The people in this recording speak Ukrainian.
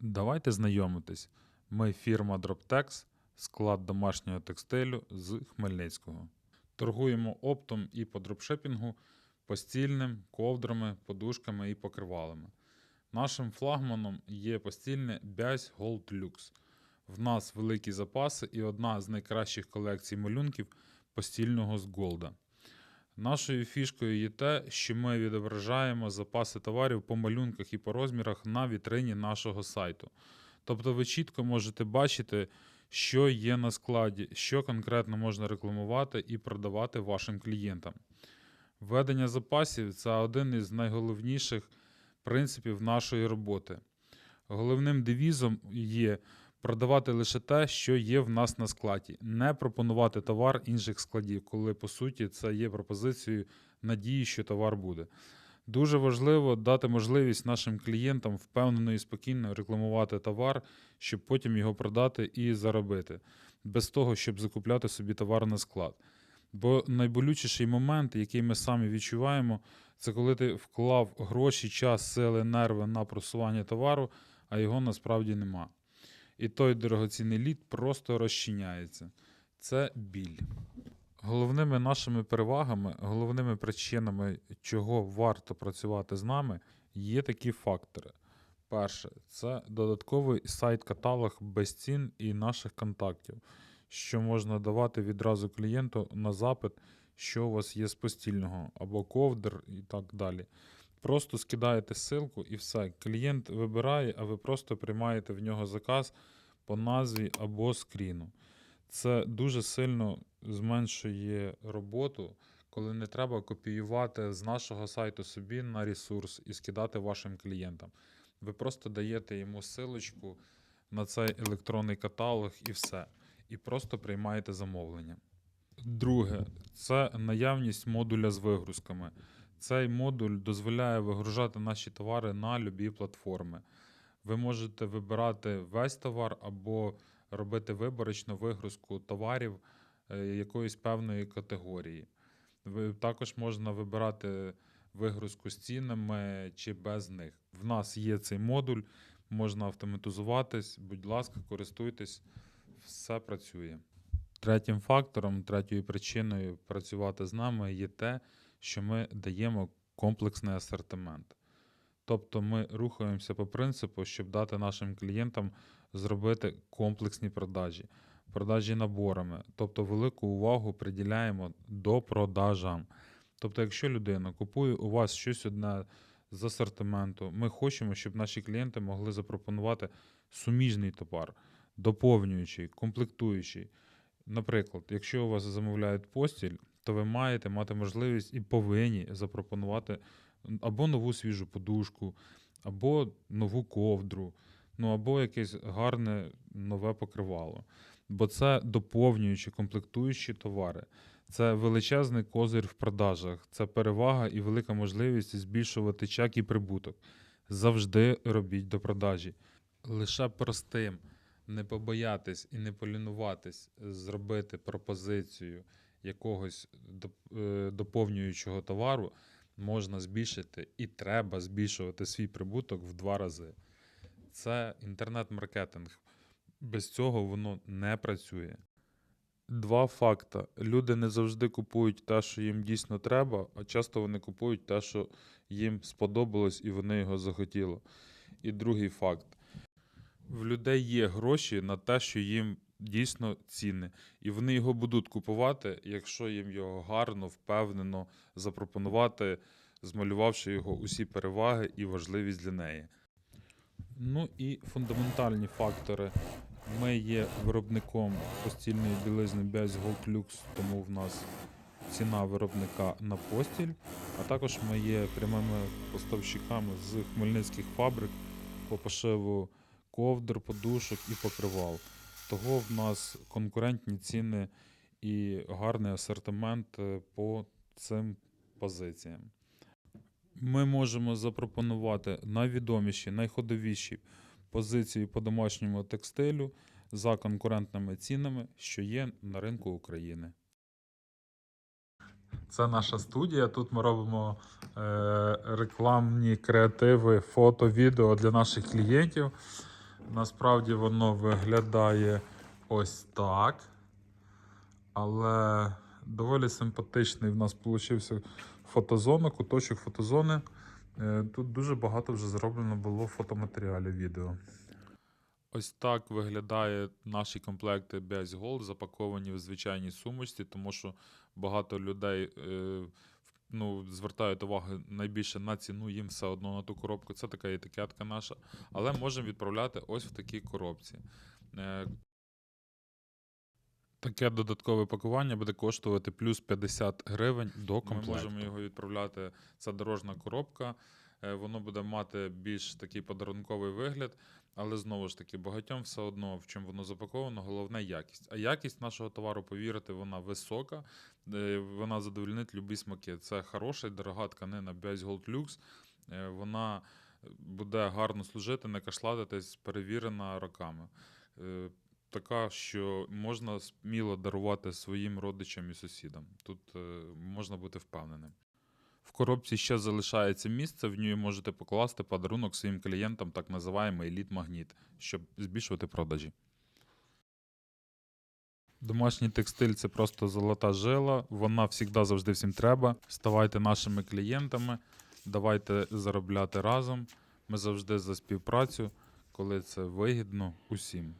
Давайте знайомитись. Ми фірма Droptex, склад домашнього текстилю з Хмельницького. Торгуємо оптом і по дропшипінгу, постільним, ковдрами, подушками і покривалами. Нашим флагманом є постільне Бязь Gold Lux. В нас великі запаси і одна з найкращих колекцій малюнків постільного з Голда. Нашою фішкою є те, що ми відображаємо запаси товарів по малюнках і по розмірах на вітрині нашого сайту. Тобто ви чітко можете бачити, що є на складі, що конкретно можна рекламувати і продавати вашим клієнтам. Введення запасів це один із найголовніших принципів нашої роботи. Головним девізом є продавати лише те, що є в нас на складі, не пропонувати товар інших складів, коли по суті це є пропозицією надії, що товар буде. Дуже важливо дати можливість нашим клієнтам впевнено і спокійно рекламувати товар, щоб потім його продати і заробити, без того, щоб закупляти собі товар на склад. Бо найболючіший момент, який ми самі відчуваємо, це коли ти вклав гроші, час, сили, нерви на просування товару, а його насправді нема. І той дорогоцінний лід просто розчиняється. Це біль. Головними нашими перевагами, головними причинами, чого варто працювати з нами, є такі фактори. Перше, це додатковий сайт-каталог без цін і наших контактів, що можна давати відразу клієнту на запит, що у вас є з постільного, або ковдр і так далі. Просто скидаєте ссылку і все. Клієнт вибирає, а ви просто приймаєте в нього заказ по назві або скріну. Це дуже сильно зменшує роботу, коли не треба копіювати з нашого сайту собі на ресурс і скидати вашим клієнтам. Ви просто даєте йому силочку на цей електронний каталог і все. І просто приймаєте замовлення. Друге, це наявність модуля з вигрузками. Цей модуль дозволяє вигружати наші товари на любі платформи. Ви можете вибирати весь товар або робити виборочну вигрузку товарів е, якоїсь певної категорії. Також можна вибирати вигрузку з цінами чи без них. В нас є цей модуль, можна автоматизуватись, будь ласка, користуйтесь, все працює. Третім фактором, третьою причиною працювати з нами є те, що ми даємо комплексний асортимент. Тобто ми рухаємося по принципу, щоб дати нашим клієнтам зробити комплексні продажі, продажі наборами, тобто велику увагу приділяємо до продажам. Тобто, якщо людина купує у вас щось одне з асортименту, ми хочемо, щоб наші клієнти могли запропонувати суміжний товар, доповнюючий, комплектуючий. Наприклад, якщо у вас замовляють постіль, то ви маєте мати можливість і повинні запропонувати або нову свіжу подушку, або нову ковдру, ну або якесь гарне нове покривало. Бо це доповнюючі, комплектуючі товари. Це величезний козир в продажах, це перевага і велика можливість збільшувати чек і прибуток. Завжди робіть до продажі. Лише простим, не побоятись і не полінуватись зробити пропозицію якогось е, доповнюючого товару можна збільшити і треба збільшувати свій прибуток в два рази. Це інтернет-маркетинг. Без цього воно не працює. Два факта. Люди не завжди купують те, що їм дійсно треба, а часто вони купують те, що їм сподобалось і вони його захотіли. І другий факт. В людей є гроші на те, що їм дійсно цінне. І вони його будуть купувати, якщо їм його гарно, впевнено запропонувати, змалювавши його усі переваги і важливість для неї. Ну і фундаментальні фактори. Ми є виробником постільної білизни Бязь Gold тому в нас ціна виробника на постіль, а також ми є прямими поставщиками з хмельницьких фабрик по пошиву ковдр, подушок і покривал. Того в нас конкурентні ціни і гарний асортимент е, по цим позиціям. Ми можемо запропонувати найвідоміші, найходовіші позиції по домашньому текстилю за конкурентними цінами, що є на ринку України. Це наша студія. Тут ми робимо е, рекламні креативи, фото, відео для наших клієнтів. Насправді воно виглядає ось так. Але доволі симпатичний в нас вийшов фотозона, куточок фотозони. Е, Тут дуже багато вже зроблено було фотоматеріалів відео. Ось так виглядає наші комплекти Gold, запаковані в звичайній сумочці, тому що багато людей е, ну, звертають увагу найбільше на ціну, їм все одно на ту коробку. Це така етикетка наша. Але можемо відправляти ось в такій коробці. Е, Таке додаткове пакування буде коштувати плюс 50 гривень до комплекту. Ми можемо його відправляти. Це дорожна коробка. Е, Воно буде мати більш такий подарунковий вигляд, але знову ж таки, багатьом все одно, в чому воно запаковано, головне якість. А якість нашого товару, повірте, вона висока, е, вона задовольнить любі смаки. Це хороша, дорога тканина Bias Gold Lux. Е, Вона буде гарно служити, не кашлатитись, перевірена роками. Е, Така, що можна сміло дарувати своїм родичам і сусідам. Тут можна бути впевненим. Коробці ще залишається місце, в ній можете покласти подарунок своїм клієнтам, так називаємий еліт-магніт, щоб збільшувати продажі. Домашній текстиль це просто золота жила, вона завжди завжди всім треба. Ставайте нашими клієнтами, давайте заробляти разом. Ми завжди за співпрацю, коли це вигідно усім.